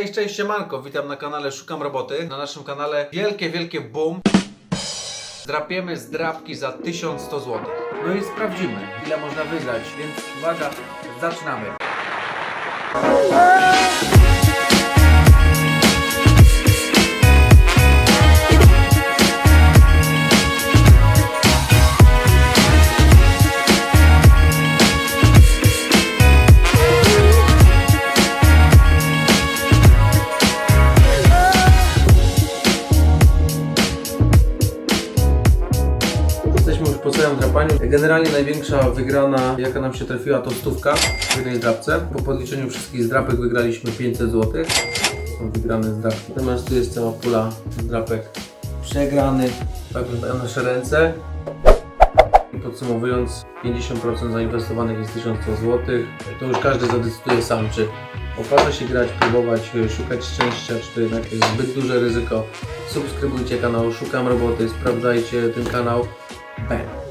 Cześć, cześć, siemanko, witam na kanale Szukam Roboty. Na naszym kanale wielkie, wielkie boom. Drapiemy zdrapki za 1100 zł. No i sprawdzimy, ile można wygrać, więc uwaga, zaczynamy. Po całym drapaniu. Generalnie największa wygrana, jaka nam się trafiła, to stówka w jednej zdrapce. Po podliczeniu wszystkich zdrapek wygraliśmy 500 zł. Są wygrane zdrapki. Natomiast tu jest cała pula zdrapek przegrany. Tak wyglądają nasze ręce. I Podsumowując, 50% zainwestowanych jest 1100 zł. To już każdy zadecyduje sam, czy opłaca się grać, próbować, szukać szczęścia, czy to jednak jest zbyt duże ryzyko. Subskrybujcie kanał Szukam Roboty, sprawdzajcie ten kanał. 哎